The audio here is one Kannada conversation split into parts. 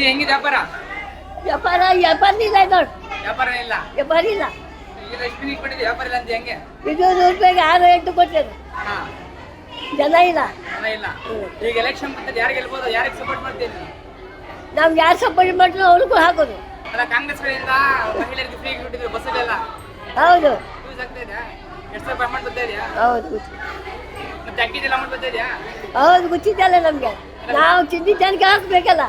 ಹೆಂಗಿದೆ ವ್ಯಾಪಾರ? ವ್ಯಾಪಾರ ವ್ಯಾಪಾರ ಇಲ್ಲ ನೋಡ್. ವ್ಯಾಪಾರ ಇಲ್ಲ? ವ್ಯಾಪಾರ ಇಲ್ಲ. ಈ ಎಷ್ಟು ಇಟ್ಬಿಟ್ಟಿದೆ ವ್ಯಾಪಾರ ಇಲ್ಲ ಅಂತ ಹೆಂಗೆ? ಇದು ರೂಪಾಯಿಗೆ ಆರು ಎಂಟು ಕೊಟ್ಟರು ಹಾ. ಜನ ಇಲ್ಲ. ಜನ ಇಲ್ಲ. ಈಗ ಎಲೆಕ್ಷನ್ ಬಂತದ್ದು ಯಾರಿಗೆ ಗೆಲ್ಬೋದು ಯಾರಿಗೆ ಸಪೋರ್ಟ್ ಮಾಡ್ತೀನಿ ನಮ್ಗೆ ಯಾರು ಸಪೋರ್ಟ್ ಮಾಡಿದ್ರು ಅವ್ರಿಗೂ ಹಾಕೋದು. ಅಲ್ಲ ಕಾಂಗ್ರೆಸ್ ಕಡೆಯಿಂದ ಮಹಿಳೆಯರಿಗೆ ಫ್ರೀ ಬಿಟ್ಟಿದ್ರು ಬಸ್ಸಲ್ಲೆಲ್ಲ? ಹೌದು. ಯೂಸ್ ಆಗ್ತಾ ಇದೆಯಾ? ಎಷ್ಟು ಅಮೌಂಟ್ ಬರ್ತಾ ಇದೆಯಾ? ಹೌದು ಗೊತ್ತು. ಮತ್ತೆ ಅಕ್ಕಿದೆಲ್ಲ ಅಮೌಂಟ್ ಬರ್ತಾ ಇದೆಯಾ? ಹೌದು ಗೊತ್ತಿದ್ದಲ್ಲ ನಮ್ಗೆ. ನಾವು ಚಿಂತಿ ಜನಕ್ಕೆ ಹಾಕ್ಬೇಕಲ್ಲ.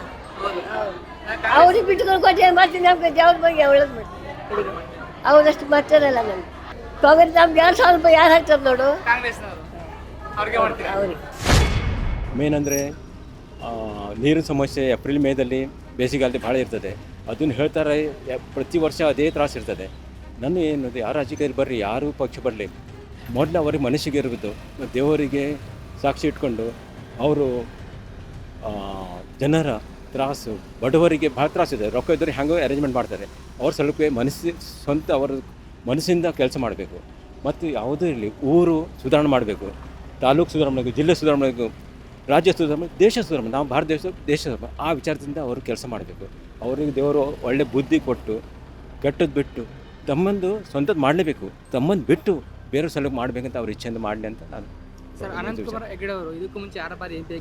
ಅವ್ರಿಗೆ ಬಿಟ್ಕೊಂಡು ಕೊಟ್ಟೆ ಮಾಡ್ತೀನಿ ನಮ್ಗೆ ದೇವ್ರ ಬಗ್ಗೆ ಒಳ್ಳೇದು ಮಾಡ್ತೀನಿ ಅವರಷ್ಟು ಮಾಡ್ತಾರಲ್ಲ ನಮ್ಗೆ. ಕಾಂಗ್ರೆಸ್ ನಮ್ಗೆ ಎರಡು ಸಾವಿರ ರೂಪಾಯಿ ಯಾರು ಹಾಕ್ತಾರೆ ನೋಡು. ಅವ್ರಿಗೆ ಮೇನ್ ಅಂದರೆ ನೀರು ಸಮಸ್ಯೆ ಏಪ್ರಿಲ್ ಮೇದಲ್ಲಿ ಬೇಸಿಗೆಗಾಲದಲ್ಲಿ ಭಾಳ ಇರ್ತದೆ. ಅದನ್ನು ಹೇಳ್ತಾರೆ ಪ್ರತಿ ವರ್ಷ ಅದೇ ತ್ರಾಸ ಇರ್ತದೆ. ನನ್ನ ಏನದು ಯಾರು ರಾಜಕೀಯ ಬರ್ರಿ ಯಾರು ಪಕ್ಷ ಬರಲಿ. ಮೊದಲು ಅವ್ರಿಗೆ ಮನಸ್ಸಿಗೆ ಇರಬೇಕು ದೇವರಿಗೆ ಸಾಕ್ಷಿ ಇಟ್ಕೊಂಡು ಅವರು ಜನರ ತ್ರಾಸು ಬಡವರಿಗೆ ಭಾಳ ಇದೆ. ರೊಕ್ಕ ಇದ್ದರೆ ಹೆಂಗೆ ಅರೇಂಜ್ಮೆಂಟ್ ಮಾಡ್ತಾರೆ. ಅವ್ರ ಸ್ವಲ್ಪ ಮನಸ್ಸು ಸ್ವಂತ ಅವರ ಮನಸ್ಸಿಂದ ಕೆಲಸ ಮಾಡಬೇಕು. ಮತ್ತು ಯಾವುದೇ ಇರಲಿ ಊರು ಸುಧಾರಣೆ ಮಾಡಬೇಕು. ತಾಲೂಕು ಸುಧಾರಣೆ ಮಾಡಬೇಕು ಜಿಲ್ಲೆ ಸುಧಾರಣೆ ಮಾಡಬೇಕು. ರಾಜ್ಯ ಸುಧಾರಣೆ ದೇಶ ಸುಧಾರಣೆ ನಾವು ಭಾರತ ದೇಶ ದೇಶ ಸುಧಾರಣೆ ಆ ವಿಚಾರದಿಂದ ಅವರು ಕೆಲಸ ಮಾಡಬೇಕು. ಅವರಿಗೆ ದೇವರು ಒಳ್ಳೆ ಬುದ್ಧಿ ಕೊಟ್ಟು ಕೆಟ್ಟದ್ದು ಬಿಟ್ಟು ತಮ್ಮಂದು ಸ್ವಂತದ್ದು ಮಾಡಲೇಬೇಕು. ತಮ್ಮಂದು ಬಿಟ್ಟು ಬೇರೆ ಸಲ ಮಾಡಬೇಕಂತ ಅವ್ರ ಇಚ್ಛೆಯಿಂದ ಮಾಡಲಿ ಅಂತ ನಾನು ಸರ್ ಅನಂತ್ ಕುಮಾರ್ ಹೆಗ್ಡೆ ಅವರು ಇದಕ್ಕೂ ಮುಂಚೆ ಆರು ಬಾರಿ ಎಂ ಪಿ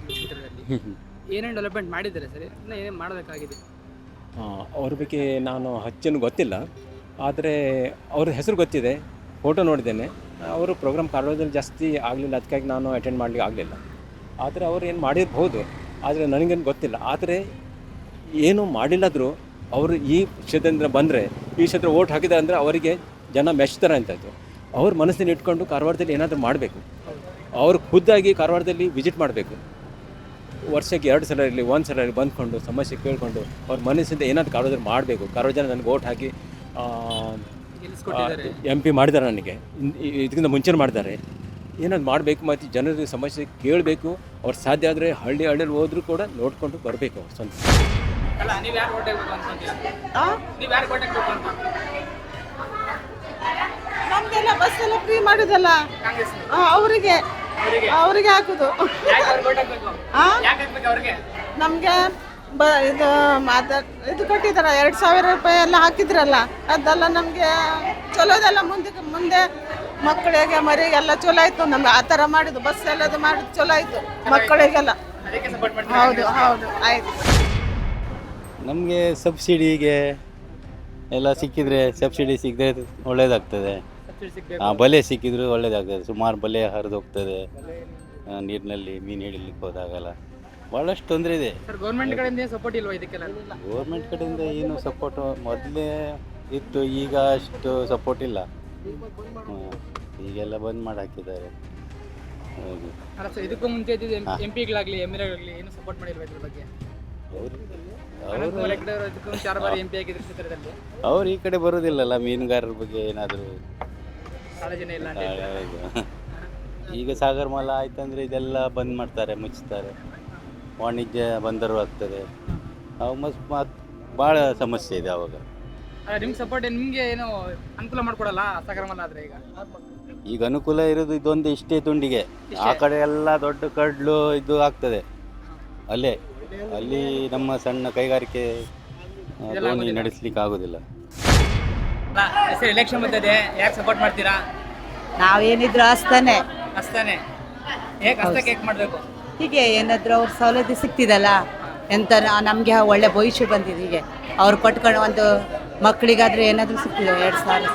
ಏನೇನು ಡೆವಲಪ್ಮೆಂಟ್ ಮಾಡಿದ್ದಾರೆ ಸರ್? ಇನ್ನು ಏನೇನು ಮಾಡಬೇಕಾಗಿದೆ? ಅವ್ರ ಬಗ್ಗೆ ನಾನು ಹೆಚ್ಚೇನು ಗೊತ್ತಿಲ್ಲ. ಆದರೆ ಅವ್ರ ಹೆಸರು ಗೊತ್ತಿದೆ. ಫೋಟೋ ನೋಡಿದ್ದೇನೆ. ಅವರು ಪ್ರೋಗ್ರಾಮ್ ಕಾರವಾರದಲ್ಲಿ ಜಾಸ್ತಿ ಆಗಲಿಲ್ಲ. ಅದಕ್ಕಾಗಿ ನಾನು ಅಟೆಂಡ್ ಮಾಡಲಿಕ್ಕೆ ಆಗಲಿಲ್ಲ. ಆದರೆ ಅವ್ರು ಏನು ಮಾಡಿರ್ಬೋದು. ಆದರೆ ನನಗೇನು ಗೊತ್ತಿಲ್ಲ. ಆದರೆ ಏನು ಮಾಡಿಲ್ಲದ್ರು ಅವರು ಈ ಕ್ಷೇತ್ರದಿಂದ ಬಂದರೆ ಈ ಕ್ಷೇತ್ರ ಓಟ್ ಹಾಕಿದ್ದಾರೆ ಅಂದರೆ ಅವರಿಗೆ ಜನ ಮೆಚ್ತಾರೆ ಅಂತದ್ದು ಅವ್ರ ಮನಸ್ಸಿನ ಇಟ್ಕೊಂಡು ಕಾರವಾರದಲ್ಲಿ ಏನಾದರೂ ಮಾಡಬೇಕು. ಅವರು ಖುದ್ದಾಗಿ ಕಾರವಾರದಲ್ಲಿ ವಿಸಿಟ್ ಮಾಡಬೇಕು. ವರ್ಷಕ್ಕೆ ಎರಡು ಸಲ ಇರಲಿ ಒಂದು ಸಲ ಇರಲಿ ಬಂದ್ಕೊಂಡು ಸಮಸ್ಯೆ ಕೇಳಿಕೊಂಡು ಅವ್ರ ಮನಸ್ಸಿಂದ ಏನಾದ್ರು ಕಾರೋದ್ರ ಮಾಡಬೇಕು. ಕಾರೋ ಜನ ನನಗೆ ಓಟ್ ಹಾಕಿ ಎಂ ಪಿ ಮಾಡಿದ್ದಾರೆ ನನಗೆ. ಇದಕ್ಕಿಂತ ಮುಂಚೆ ಮಾಡಿದ್ದಾರೆ. ಏನಾದ್ರು ಮಾಡಬೇಕು ಮತ್ತು ಜನರಿಗೆ ಸಮಸ್ಯೆ ಕೇಳಬೇಕು. ಅವ್ರು ಸಾಧ್ಯ ಆದರೆ ಹಳ್ಳಿ ಹಳ್ಳಿಯಲ್ಲಿ ಹೋದರೂ ಕೂಡ ನೋಡಿಕೊಂಡು ಬರಬೇಕು ಅವ್ರು ಸ್ವಂತ. ನಮ್ಗೆಲ್ಲ ಫ್ರೀ ಮಾಡಿದಲ್ಲ? ಕಾಂಗ್ರೆಸ್ ಅವರಿಗೆ. ಅವರಿಗೆ? ಹಾಕುದು. ನಮ್ಗೆ ಬ ಇದು ಮಾತ ಇದು ಕೊಟ್ಟಿದಾರ ಎರಡು ಸಾವಿರ ರೂಪಾಯಿ ಎಲ್ಲ ಹಾಕಿದ್ರಲ್ಲ ಅದೆಲ್ಲ ನಮಗೆ ಚಲೋದೆಲ್ಲ ಮುಂದೆ ಮುಂದೆ ಮಕ್ಕಳಿಗೆ ಮರಿಗೆಲ್ಲ ಚಲೋ ಆಯ್ತು. ನಮ್ಗೆ ಆ ಥರ ಮಾಡಿದ್ದು ಬಸ್ ಎಲ್ಲದು ಮಾಡಿದ್ದು ಚಲೋ ಆಯ್ತು ಮಕ್ಕಳಿಗೆಲ್ಲ. ಹೌದು ಹೌದು ಆಯ್ತು. ನಮಗೆ ಸಬ್ಸಿಡಿಗೆ ಎಲ್ಲ ಸಿಕ್ಕಿದ್ರೆ ಸಬ್ಸಿಡಿ ಸಿಗದೆ ಒಳ್ಳೇದಾಗ್ತದೆ. ಸಿಗ್ಬೇಕು ಆ, ಬಲೆ ಸಿಕ್ಕಿದ್ರು ಒಳ್ಳೇದಾಗ್ತದೆ. ಸುಮಾರು ಬಲೆ ಹರಿದು ಹೋಗ್ತದೆ. ನೀರಿನಲ್ಲಿ ಮೀನು ಹಿಡಿಲಿಕ್ಕೆ ಹೋದಾಗಲ್ಲ. ಭಾಳಷ್ಟು ತೊಂದರೆ ಇದೆ. ಸರ್ ಗೌರ್ಮೆಂಟ್ ಕಡೆಯಿಂದ ಸಪೋರ್ಟ್ ಇಲ್ವಾ ಇದಕ್ಕೆಲ್ಲ? ಗೌರ್ಮೆಂಟ್ ಕಡೆಯಿಂದ ಏನು ಸಪೋರ್ಟು ಮೊದಲೇ ಇತ್ತು. ಈಗ ಅಷ್ಟು ಸಪೋರ್ಟ್ ಇಲ್ಲ. ಈಗೆಲ್ಲ ಬಂದ್ ಮಾಡಿ ಹಾಕಿದ್ದಾರೆ. ಹೌದು ಅಲ್ಲ ಸರ್ ಇದಕ್ಕೂ ಮುಂಚೆ ಇದ್ದಿದ್ದು ಎಂ ಪಿಗಳಾಗಲಿ ಎಂ ಎಲ್ ಏನು ಸಪೋರ್ಟ್ ಮಾಡಿಲ್ವಾ ಇದ್ರ ಬಗ್ಗೆ? ಅವ್ರು ಈ ಕಡೆ ಬರೋದಿಲ್ಲಲ್ಲ ಮೀನುಗಾರರ ಬಗ್ಗೆ ಏನಾದರೂ? ಕಾಳಜಿನೇ ಇಲ್ಲ ಅಂತ ಹೇಳ್ತಾರೆ. ಈಗ ಸಾಗರ ಮಾಲ ಆಯ್ತಂದ್ರೆ ಇದೆಲ್ಲ ಬಂದ್ ಮಾಡ್ತಾರೆ ಮುಚ್ಚುತ್ತಾರೆ ವಾಣಿಜ್ಯ ಬಂದರು ಆಗ್ತದೆ. ಅವು ಮಸ್ ಮತ್ ಭಾಳ ಸಮಸ್ಯೆ ಇದೆ ಅವಾಗ. ಅಲ್ಲ ನಿಮ್ಗೆ ಸಪೋರ್ಟ್ ನಿಮ್ಗೆ ಏನು ಅನುಕೂಲ ಮಾಡ್ಕೊಡಲ್ಲ ಆದ್ರೆ ಈಗ? ಈಗ ಅನುಕೂಲ ಇರೋದು ಇದೊಂದು ಇಷ್ಟೇ ತುಂಡಿಗೆ. ಆ ಕಡೆ ಎಲ್ಲ ದೊಡ್ಡ ಕಡ್ಲು ಇದು ಆಗ್ತದೆ. ಅಲ್ಲೇ ಅಲ್ಲಿ ನಮ್ಮ ಸಣ್ಣ ಕೈಗಾರಿಕೆ ಆ, ದೋಣಿ ನಡೆಸ್ಲಿಕ್ಕೆ ಆಗೋದಿಲ್ಲ. ಸರ್ ಎಲೆಕ್ಷನ್ ಬಂದಿದೆ ಯಾಕೆ ಸಪೋರ್ಟ್ ಮಾಡ್ತೀರಾ? ನಾವೇನಿದ್ರು ಹಸ್ತಾನೆ. ಅಸ್ತಾನೆ ಹೇಗೆ ಅಷ್ಟಕ್ಕೆ ಹೇಗೆ ಮಾಡಬೇಕು? ಹೀಗೆ ಏನಾದ್ರು ಅವ್ರ ಸೌಲಭ್ಯ ಸಿಗ್ತಿದಲ್ಲ ಎಂತ ನಮಗೆ ಒಳ್ಳೆ ಭವಿಷ್ಯ ಬಂದಿದೆ ಹೀಗೆ. ಅವ್ರು ಕೊಟ್ಕೊಂಡು ಒಂದು ಮಕ್ಕಳಿಗಾದ್ರೆ ಏನಾದರೂ ಸಿಗ್ತಿದೆ ಎರಡು ಸಾವಿರ.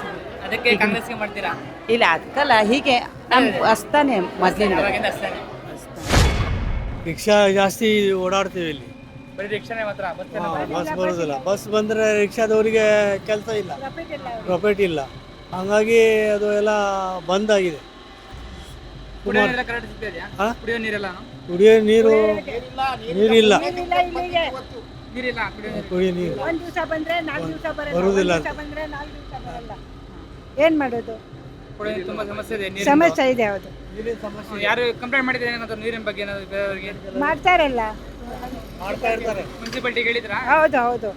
ಅದಕ್ಕೆ ಕಾಂಗ್ರೆಸ್ಗೆ ಮಾಡ್ತೀರಾ? ಇಲ್ಲ ಅದಕ್ಕಲ್ಲ ಹೀಗೆ ನಮ್ಗೆ ಹಸ್ತಾನೆ ಮೊದಲಿಂದ. ಅವಾಗಿಂದ ಅಷ್ಟೇ ರಿಕ್ಷಾ ಜಾಸ್ತಿ ಓಡಾಡ್ತೀವಿ ಇಲ್ಲಿ. ಬರೀ ರಿಕ್ಷಾನೇ ಮಾತ್ರ ಬಸ್ ಬಸ್ ಬರೋದಿಲ್ಲ. ಬಸ್ ಬಂದರೆ ರಿಕ್ಷಾದವರಿಗೆ ಕೆಲಸ ಇಲ್ಲ. ಪ್ರಾಫಿಟ್ ಇಲ್ಲ. ಹಂಗಾಗಿ ಅದು ಎಲ್ಲ ಬಂದ್ ಆಗಿದೆ. ಕುಡಿಯೋ ನೀರೆಲ್ಲ ಕರೆಕ್ಟ್ ಸಿಗ್ತಿದ್ಯಾ ಹಾ? ಕುಡಿಯೋ ನೀರೆಲ್ಲ? ಕುಡಿಯೋ ನೀರು ನೀರಿಲ್ಲ. ನೀರಿಲ್ಲ ಕುಡಿಯೋ ನೀರು. ಕುಡಿಯೋ ನೀರು. ಒಂದು ದಿವಸ ಬಂದ್ರೆ ನಾಲ್ಕು ದಿವಸ ಬರಲ್ಲ ಬರುವುದಿಲ್ಲ ಒಂದ್ ದಿವ್ಸ ಬಂದ್ರೆ ನಾಲ್ಕು ದಿವಸ ಬರಲ್ಲ. ಏನ್ ಮಾಡೋದು? ಕುಡಿಯೋ ನೀರು ತುಂಬಾ ಸಮಸ್ಯೆ ಇದೆ ನೀರಿನ ಸಮಸ್ಯೆ ಇದೆ ಅದು ಯಾರು ಕಂಪ್ಲೇಂಟ್ ಮಾಡಿದ್ರೆ ಏನಾದ್ರು ನೀರಿನ ಬಗ್ಗೆ ಏನಾದ್ರು ಬೇರೆಯವ್ರಿಗೆ? ಮಾಡ್ತಾರಲ್ಲ. ಮಾಡ್ತಾ ಇರ್ತಾರೆ. ಮುನ್ಸಿಪಾಲಿಟಿಗೆ ಹೇಳಿದ್ರಾ ಹೌದು ಹೌದು.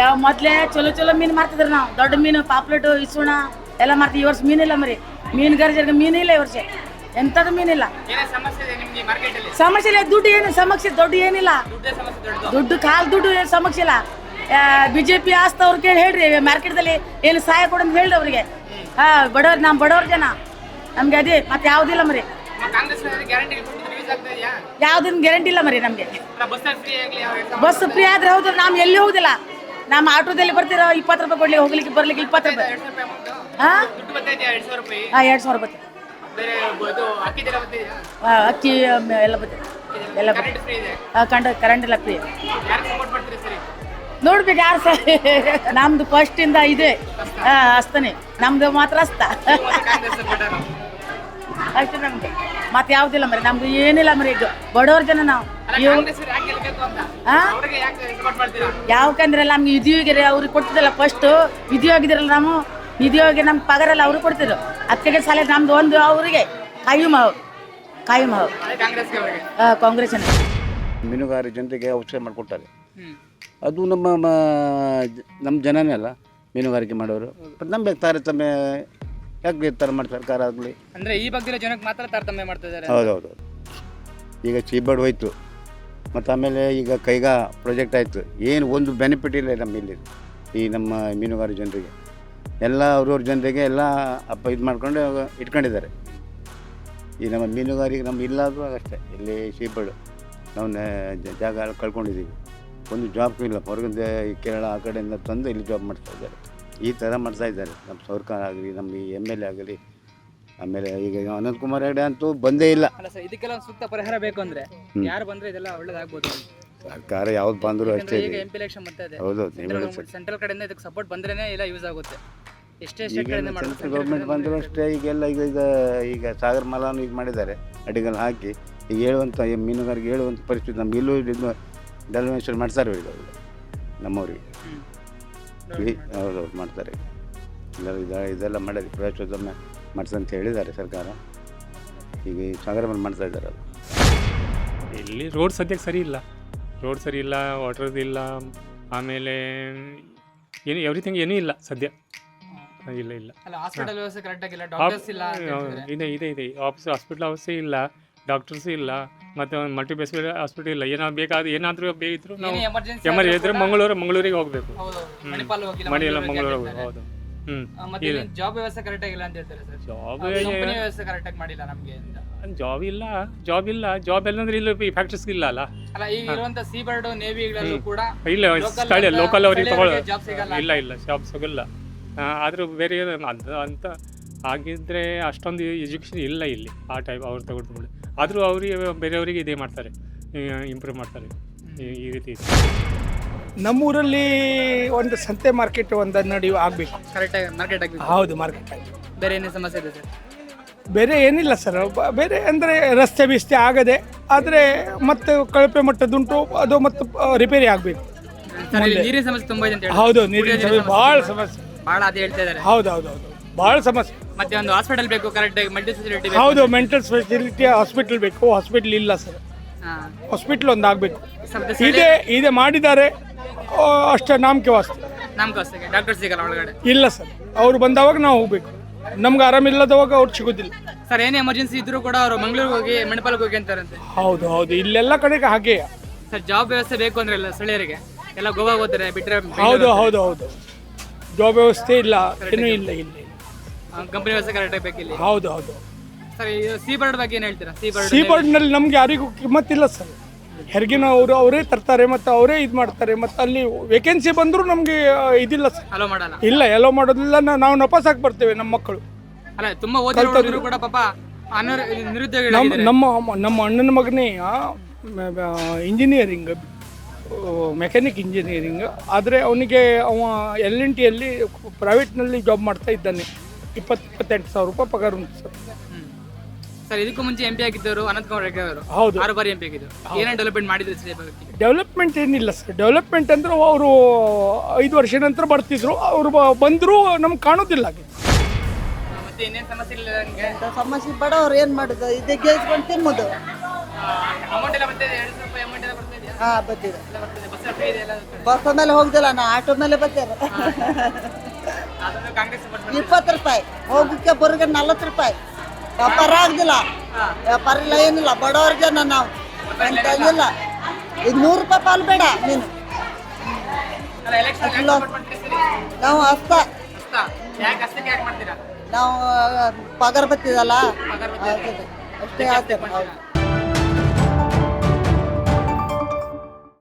ಯಾವ ಮೊದ್ಲೇ ಚಲೋ ಚಲೋ ಮೀನು ಮಾರ್ತಿದ್ರು ನಾವು. ದೊಡ್ಡ ಮೀನು ಪಾಪ್ಲೆಟ್ ಇಸುಣ ಎಲ್ಲ ಮಾರ್ತೀವಿ. ಈ ವರ್ಷ ಮೀನಿಲ್ಲ ಮರಿ. ಮೀನುಗಾರರಿಗೆ ಮೀನು ಇಲ್ಲ ಈ ವರ್ಷ. ಎಂಥದ್ದು ಮೀನಿಲ್ಲ. ಏನೇ ಸಮಸ್ಯೆ ಇದೆ ನಿಮ್ಗೆ ಮಾರ್ಕೆಟ್ ಅಲ್ಲಿ? ಸಮಸ್ಯೆ ಇಲ್ಲ ದುಡ್ಡು ಏನು ಸಮಸ್ಯೆ ದೊಡ್ಡ ಏನಿಲ್ಲ. ದುಡ್ಡೇ ಸಮಸ್ಯೆ ದೊಡ್ಡದು ದುಡ್ಡು. ಕಾಲು ದುಡ್ಡು ಏನು ಸಮಸ್ಯೆ ಇಲ್ಲ. ಬಿಜೆಪಿ ಪಿ ಅವ್ರು ಕೇಳಿ ಹೇಳ್ರಿ ಮಾರ್ಕೆಟ್ದಲ್ಲಿ ಏನು ಸಹಾಯ ಕೊಡು ಅಂತ ಹೇಳ್ರಿ ಅವ್ರಿಗೆ. ಹಾ ಬಡವ್ರು ನಮ್ಮ ಬಡವ್ರ ಜನ. ನಮ್ಗೆ ಅದೇ ಮತ್ತೆ ಯಾವುದಿಲ್ಲ ಮರಿ. ಕಾಂಗ್ರೆಸ್ ಗ್ಯಾರಂಟಿ ಆಗ್ತಾ ಗ್ಯಾರಂಟಿ ಇಲ್ಲ ಮರಿ ನಮಗೆ. ಬಸ್ ಫ್ರೀ ಆದ್ರೆ ಹೌದು ನಾವು ಎಲ್ಲಿ ಹೋಗುದಿಲ್ಲ. ನಮ್ಮ ಆಟೋದಲ್ಲಿ ಬರ್ತೀರೋ ಇಪ್ಪತ್ತು ರೂಪಾಯಿ ಕೊಡ್ಲಿ ಹೋಗ್ಲಿಕ್ಕೆ ಬರ್ಲಿಕ್ಕೆ ಇಪ್ಪತ್ತು ರೂಪಾಯಿ. ಹಾ? ಎರಡ್ ಸಾವಿರ ಬರ್ತದೆ. ಅಕ್ಕಿ ಎಲ್ಲ ಬರ್ತದೆ. ಎಲ್ಲ ಕಂಡ ಕರೆಂಟ್ ಎಲ್ಲ ಫ್ರೀ ನೋಡ್ಬೇಕು ಯಾರು ಸರ್ ನಮ್ದು ಫಸ್ಟ್ ಇಂದ ಇದೆ. ಅಸ್ತನೇ ನಮ್ದು ಮಾತ್ರ ಅಸ್ತ ಅಷ್ಟೇ ನಮ್ದು ಮತ್ತೆ ಯಾವ್ದಿಲ್ಲ ಮರಿ ನಮ್ಗೆ ಏನಿಲ್ಲ ಮರಿ ಇದು ಬಡವ್ರ ಜನ ನಾವು. ಯಾವ ಇವ್- ಕಾಂಗ್ರೆಸ್ ಯಾಕೆ ಗೆಲ್ಬೇಕು ಅಂತ? ಆ? ಅವ್ರಿಗೆ ಯಾಕೆ ಸಪೋರ್ಟ್ ಮಾಡ್ತೀರಾ? ಯಾವಕಂದ್ರೆ ನಮ್ಗೆ ನಿಧಿಯೋಗಿರಿ ಅವ್ರಿಗೆ ಕೊಡ್ತಿದ್ದಲ್ಲ ಫಸ್ಟ್ ನಿಧಿಯೋಗಿದ್ರಲ್ಲ ನಾವು. ನಿಧಿಯೋಗಿ ನಮ್ಗೆ ಪಗಾರಲ್ಲ ಅವ್ರಿಗೆ ಕೊಡ್ತಿದ್ರು. ಅದಕ್ಕೆ ಸಾಲ ನಮ್ದು ಒಂದು ಅವರಿಗೆ ಕಾಯಿ ಮಾವು ಕಾಯಿ ಮಾವು ಕಾಂಗ್ರೆಸ್ ಮೀನುಗಾರ ಜನರಿಗೆ ಔಷಧ ಮಾಡಿಕೊಡ್ತಾರೆ. ಅದು ನಮ್ಮ ಮ- ನಮ್ಮ ಜನನೇ ಅಲ್ಲ ಮೀನುಗಾರಿಕೆ ಮಾಡೋರು. ಬಟ್ ನಮಗೆ ತಾರತಮ್ಯ ಯಾಕೆ ಈ ಥರ ಮಾಡಿ ಸರ್ಕಾರ ಆಗಲಿ? ಅಂದ್ರೆ ಈ ಬಗ್ಗೆ ಜನಕ್ಕೆ ಮಾತ್ರ ತಾರತಮ್ಯ ಮಾಡ್ತಾ ಇದ್ದಾರೆ. ಹೌದು ಈಗ ಚೀಬರ್ಡ್ ಹೋಯ್ತು. ಮತ್ತು ಆಮೇಲೆ ಈಗ ಕೈಗಾ ಪ್ರಾಜೆಕ್ಟ್ ಆಯಿತು. ಏನು ಒಂದು ಬೆನಿಫಿಟ್ ಇಲ್ಲ ನಮ್ಮ ಇಲ್ಲಿ. ಈ ನಮ್ಮ ಮೀನುಗಾರ ಜನರಿಗೆ. ಎಲ್ಲ ಅವ್ರವ್ರ ಜನರಿಗೆ ಎಲ್ಲ ಅಪ್ಪ ಇದು ಮಾಡ್ಕೊಂಡು ಇಟ್ಕೊಂಡಿದ್ದಾರೆ. ಈ ನಮ್ಮ ಮೀನುಗಾರಿಗೆ ನಮ್ಮ ಇಲ್ಲಾದರೂ ಅಷ್ಟೇ ಇಲ್ಲಿ ಚೀಬಡ್ ನಾವು ಜಾಗ ಕಳ್ಕೊಂಡಿದ್ದೀವಿ. ಒಂದು ಜಾಬ್ಗೂ ಇಲ್ಲ. ಹೊರಗಿಂದ ಈ ಕೇರಳ ಆ ಕಡೆಯಿಂದ ತಂದು ಇಲ್ಲಿ ಜಾಬ್ ಮಾಡ್ತಾ ಇದ್ದಾರೆ. ಈ ಥರ ಮಾಡ್ತಾ ಇದ್ದಾರೆ. ನಮ್ಮ ಸರ್ಕಾರ ಆಗಲಿ ನಮ್ಮ ಈ ಎಂ ಎಲ್ ಎ ಆಗಲಿ ಆಮೇಲೆ ಈಗ ಅನಂತ್ ಕುಮಾರ್ ಹೆಗಡೆ ಅಂತೂ ಬಂದೇ ಇಲ್ಲ. ಅಲ್ಲ ಸರ್ ಇದಕ್ಕೆಲ್ಲ ಒಂದು ಸೂಕ್ತ ಪರಿಹಾರ ಬೇಕು ಅಂದ್ರೆ ಹ್ಮ್. ಯಾರು ಬಂದ್ರೆ ಇದೆಲ್ಲ ಒಳ್ಳೇದಾಗ್ಬೋದು. ಸರ್ಕಾರ ಯಾವ್ದು ಬಂದರೂ ಅಷ್ಟೇ ಈಗ ಇದೆ. ಎಂ ಪಿ ಎಲೆಕ್ಷನ್ ಬರ್ತಾ ಇದೆ. ಹೌದು ನೀವು ಹೇಳೋದು ಸರಿ. ಸೆಂಟ್ರಲ್ ಕಡೆಯಿಂದ ಇದಕ್ಕೆ ಸಪೋರ್ಟ್ ಬಂದ್ರೇನೆ ಎಲ್ಲ ಯೂಸ್ ಆಗುತ್ತೆ. ಎಷ್ಟೇ ಸ್ಟೇಟ್ ಈಗ ಕಡೆಯಿಂದ ಸೆಂಟ್ರಲ್ ಗೌರ್ಮೆಂಟ್ ಬಂದರೂ ಅಷ್ಟೇ ಈಗೆಲ್ಲ ಈಗ ಈಗ ಈಗ ಸಾಗರ ಮಲಾನು ಈಗ ಮಾಡಿದ್ದಾರೆ. ಅಡಿಗೆಲ್ಲ ಹಾಕಿ ಈಗ ಹೇಳುವಂಥ ಈ ಮೀನುಗಾರಿಗೆ ಹೇಳುವಂಥ ಪರಿಸ್ಥಿತಿ ನಮ್ಗೆ ಇಲ್ಲೂ ಇದು ಡೆವಲಪ್ಮೆಂಟ್ ಮಾಡ್ತಾರೆ ಈಗ ಅವ್ರು ನಮ್ಮವ್ರಿಗೆ. ಇಲ್ಲಿ ಹೌದೌದು ಮಾಡ್ತಾರೆ. ಇಲ್ಲ ಇದು ಇದೆಲ್ಲ ಮಾಡಿದೆ ಪ್ರವೇಶೋದ್ಯಮ ಅಂತ ಹೇಳಿದ್ದಾರೆ ಸರ್ಕಾರ. ಈಗ ಈ ಸಾಗರ ಮೇಲೆ ಮಾಡ್ತಾ ಇದ್ದಾರೆ ಅದು ಇಲ್ಲಿ ರೋಡ್ ಸದ್ಯಕ್ಕೆ ಸರಿ ಇಲ್ಲ. ರೋಡ್ ಸರಿ ಇಲ್ಲ ವಾಟರ್ದು ಇಲ್ಲ ಆಮೇಲೆ ಏನು ಎವ್ರಿಥಿಂಗ್ ಏನೂ ಇಲ್ಲ ಸದ್ಯ. ಇಲ್ಲ ಇಲ್ಲ. ಹಾಸ್ಪಿಟಲ್ ವ್ಯವಸ್ಥೆ ಡಾಕ್ಟರ್ಸ್ ಇಲ್ಲ ಇದೆ ಇದೆ ಇದೆ. ಆಫೀಸ್ ಹಾಸ್ಪಿಟ್ಲ್ ಅವಸ್ಥೆ ಇಲ್ಲ. ಡಾಕ್ಟರ್ಸ್ ಇಲ್ಲ ಮತ್ತೆ ಮಲ್ಟಿ ಸ್ಪೆಷಲ್ ಹಾಸ್ಪಿಟಲ್ ಇಲ್ಲ. ಏನಾದ್ರು ಬೇಕಾದ ಏನಾದರೂ ಬೇಕಿದ್ರು ನಾವು ಎಮರ್ಜೆನ್ಸಿ ಇದ್ರೆ ಮಂಗಳೂರು ಮಂಗಳೂರಿಗೆ ಹೋಗಬೇಕು. ಮಣಿ ಎಲ್ಲ ಮಂಗಳೂರು ಹೌದು. ಹ್ಞೂ ಇಲ್ಲ ಜಾಬ್ ವ್ಯವಸ್ಥೆ ಕರೆಕ್ಟ್ ಆಗಿಲ್ಲ ಅಂತ ಹೇಳ್ತಾರೆ ಸರ್. ಜಾಬ್ ವ್ಯವಸ್ಥೆ ಕರೆಕ್ಟ್ ಆಗಿ ಮಾಡಿಲ್ಲ ನಮಗೆ ಅಂತ. ಜಾಬ್ ಇಲ್ಲ ಜಾಬ್ ಇಲ್ಲ. ಜಾಬ್ ಎಲ್ಲ ಅಂದ್ರೆ ಇಲ್ಲಿ ಫ್ಯಾಕ್ಟ್ರೀಸ್ ಇಲ್ಲ ಅಲ್ಲ? ಅಲ್ಲ ಈಗ ಇರುವಂತ ಸೀ ಬರ್ಡ್ ನೇವಿಗಳಲ್ಲೂ ಕೂಡ ಇಲ್ಲ ಸ್ಥಳೀಯ ಲೋಕಲ್ ಅವ್ರಿಗೆ ತಗೊಳ್ಳೋ ಇಲ್ಲ ಇಲ್ಲ ಜಾಬ್ ಸಿಗಲ್ಲ. ಆದರೂ ಬೇರೆ ಅಂತ ಆಗಿದ್ರೆ ಅಷ್ಟೊಂದು ಎಜುಕೇಷನ್ ಇಲ್ಲ ಇಲ್ಲಿ ಆ ಟೈಪ್ ಅವ್ರು ತಗೊಂಡು ಆದರೂ ಅವರಿಗೆ ಬೇರೆಯವರಿಗೆ ಇದೇ ಮಾಡ್ತಾರೆ ಇಂಪ್ರೂವ್ ಮಾಡ್ತಾರೆ. ಈ- ರೀತಿ. ನಮ್ಮೂರಲ್ಲಿ ಒಂದು ಸಂತೆ ಮಾರ್ಕೆಟ್ ಒಂದು ನಡೆಯುವ ಆಗಬೇಕು. ಕರೆಕ್ಟಾಗಿ ಮಾರ್ಕೆಟ್ ಆಗಿ ಹೌದು ಮಾರ್ಕೆಟ್ ಆಗಿ. ಬೇರೆ ಏನೇ ಸಮಸ್ಯೆ ಇದೆ ಸರ್? ಬೇರೆ ಏನಿಲ್ಲ ಸರ್ ಬ- ಬೇರೆ ಅಂದರೆ ರಸ್ತೆ ಬಿಸ್ತೆ ಆಗದೆ ಆದರೆ ಮತ್ತೆ ಕಳಪೆ ಮಟ್ಟದುಂಟು ಅದು ಮತ್ತೆ ರಿಪೇರಿ ಆಗಬೇಕು. ಸರ್ ಇಲ್ಲಿ ನೀರಿನ ಸಮಸ್ಯೆ ತುಂಬಾ ಇದೆ ಅಂತ ಹೇಳ್ತಾರೆ. ಹೌದು ನೀರಿನ ಸಮಸ್ಯೆ ಭಾಳ ಸಮಸ್ಯೆ. ಭಾಳ ಅದೇ ಹೇಳ್ತಾ ಇದ್ದಾರೆ. ಹೌದು ಹೌದು ಹೌದು. ಭಾಳ ಸಮಸ್ಯೆ. ಮತ್ತೆ ಒಂದು ಹಾಸ್ಪಿಟಲ್ ಬೇಕು ಕರೆಕ್ಟ್ ಆಗಿ ಮಲ್ಟಿ ಫೆಸಿಲಿಟಿ ಹೌದು ಮೆಂಟಲ್ ಫೆಸಿಲಿಟಿ ಹಾಸ್ಪಿಟಲ್ ಬೇಕು. ಹಾಸ್ಪಿಟಲ್ ಇಲ್ಲ ಸರ್. ಹಾಸ್ಪಿಟಲ್ ಒಂದು ಆಗಬೇಕು. ಇದೆ ಇದೆ ಮಾಡಿದ್ದಾರೆ. ಆ, ಅಷ್ಟೇ ನಾಮಕೆ ವಾಸ್ತು. ಡಾಕ್ಟರ್ ಸಿಗಲ್ಲ ಒಳಗಡೆ. ಇಲ್ಲ ಸರ್. ಅವ್ರು ಬಂದಾಗ ನಾವು ಹೋಗ್ಬೇಕು. ನಮ್ಗೆ ಆರಾಮಿಲ್ಲದವಾಗ ಅವ್ರು ಸಿಗೋದಿಲ್ಲ. ಸರ್ ಏನೇ ಎಮರ್ಜೆನ್ಸಿ ಇದ್ರೂ ಕೂಡ ಅವರು ಮಂಗಳೂರಿಗೆ ಹೋಗಿ ಮಣಿಪಾಲ್ಗೆ ಹೋಗಿ ಅಂತಾರಂತೆ. ಹೌದು ಹೌದು. ಇಲ್ಲೆಲ್ಲ ಕಡೆಗೆ ಹಾಗೆ ಸರ್ ಜಾಬ್ ವ್ಯವಸ್ಥೆ ಬೇಕು ಅಂದ್ರೆ ಎಲ್ಲ ಸ್ಥಳೀಯರಿಗೆ. ಎಲ್ಲ ಗೋವಾ ಹೋಗ್ತಾರೆ ಬಿಟ್ಟರೆ ಹೌದು ಹೌದು ಹೌದು. ಜಾಬ್ ವ್ಯವಸ್ಥೆ ಇಲ್ಲ. ಏನೂ ಇಲ್ಲ ಇಲ್ಲ. ಕಂಪನಿ ವ್ಯವಸ್ಥೆ ಕರೆಕ್ಟ್ ಆಗಿ ಹೌದು ಹೌದು. ಸರ್ ಸೀ ಬರ್ಡ್ ಬಗ್ಗೆ ಏನು ಹೇಳ್ತೀರಾ? ಸೀ ಬರ್ಡ್ ಸೀ ಬೋರ್ಡ್ನಲ್ಲಿ ನಮ್ಗೆ ಯಾರಿಗೂ ಕಿಮ್ಮತ್ತಿಲ್ಲ ಸರ್. ಹೆರ್ಗಿನ ಅವರು ಅವರೇ ತರ್ತಾರೆ ಮತ್ತೆ ಅವರೇ ಇದು ಮಾಡ್ತಾರೆ. ಮತ್ತೆ ಅಲ್ಲಿ ವೇಕೆನ್ಸಿ ಬಂದರೂ ನಮಗೆ ಇದಿಲ್ಲ ಸರ್. ಅಲೋ ಮಾಡಲ್ಲ. ಇಲ್ಲ ಎಲ್ಲೋ ಮಾಡೋದಿಲ್ಲ. ನಾವು ನಾವು ಹಾಕಿ ಬರ್ತೇವೆ ನಮ್ಮ ಮಕ್ಕಳು. ಅಲ್ಲ ತುಂಬಾ ಓದಿರೋ ಹುಡುಗರು ಕೂಡ ಪಾಪ ಅನರ್ ನಮ್ಮ ನಿರುದ್ಯೋಗಿಗಳಾಗಿದ್ದಾರೆ. ನಮ್ಮ ನಮ್ಮ ಅಣ್ಣನ ಮಗನೇ ಇಂಜಿನಿಯರಿಂಗ್ ಮೆಕ್ಯಾನಿಕ್ ಇಂಜಿನಿಯರಿಂಗ್ ಆದರೆ ಅವನಿಗೆ ಅವ ಎಲ್ ಎನ್ ಟಿಯಲ್ಲಿ ಪ್ರೈವೇಟ್ನಲ್ಲಿ ಜಾಬ್ ಮಾಡ್ತಾ ಇದ್ದಾನೆ. ಇಪ್ಪತ್ತು ಇಪ್ಪತ್ತೆಂಟು ಸಾವಿರ ರೂಪಾಯಿ ಪಗಾರ ಉಂಟು ಸರ್. ಸರ್ ಇದಕ್ಕೂ ಮುಂಚೆ ಎಂ ಪಿ ಆಗಿದ್ದವರು ಅನಂತ್ ಕುಮಾರ್ ಹೆಗಡೆ ಅವರು. ಹೌದು. ಆರು ಬಾರಿ ಎಂ ಪಿ ಆಗಿದ್ದರು ಏನೇನು ಡೆವಲಪ್ಮೆಂಟ್ ಮಾಡಿದ್ರು ಸರ್ ಈ ಡೆವಲಪ್ಮೆಂಟ್ ಏನಿಲ್ಲ ಸರ್. ಡೆವಲಪ್ಮೆಂಟ್ ಅಂದ್ರೆ ಅವರು ಐದು ವರ್ಷ ನಂತರ ಬರ್ತಿದ್ರು. ಅವರು ಬಂದರೂ ನಮ್ಗೆ ಕಾಣೋದಿಲ್ಲ ಹಾಗೆ. ಮತ್ತೆ ಇನ್ನೇನು ಸಮಸ್ಯೆ ಇಲ್ಲ ನನಗೆ ಸಮಸ್ಯೆ ಬಡವ್ರು ಏನು ಮಾಡೋದು? ಇದೆ ಗೇಜ್ಕೊಂಡು ತಿನ್ನೋದು. ಅಮೌಂಟ್ ಎಲ್ಲ ಬರ್ತಿದೆ? ಎರಡು ಸಾವಿರ ರೂಪಾಯಿ ಅಮೌಂಟ್ ಎಲ್ಲ ಬರ್ತಾ ಇದೆಯಾ? ಹಾಂ ಬರ್ತಿದೆ. ಬರ್ತಿದೆ. ಬಸ್ ಫ್ರೀ ಇದೆ ಎಲ್ಲ ಬಸ್ ಮೇಲೆ ಹೋಗ್ದಿಲ್ಲ ನಾ ಆಟೋ ಮೇಲೆ ಬರ್ತಾರೆ ಇಪ್ಪತ್ತು ರೂಪಾಯಿ. ಹೋಗಕ್ಕೆ ಬರೋಗೆ ನಲ್ವತ್ತು ರೂಪಾಯಿ. ವ್ಯಾಪಾರ ಆಗ್ದಿಲ್ಲ. ವ್ಯಾಪಾರ ಇಲ್ಲ ಏನಿಲ್ಲ. ಬಡವ್ರಿಗೆ ಜನ ನಾವು. ಇಲ್ಲ ಇದು ನೂರು ರೂಪಾಯಿ ಪಾಲು ಬೇಡ ನೀನು. ನಾವು ಹಸ್ತ. ಮಾಡ್ತೀರಾ? ನಾವು ಪಗಾರ ಬತ್ತಿದಲ್ಲ? ಅಷ್ಟೇ ಆಗ್ತದೆ ಹೌದು.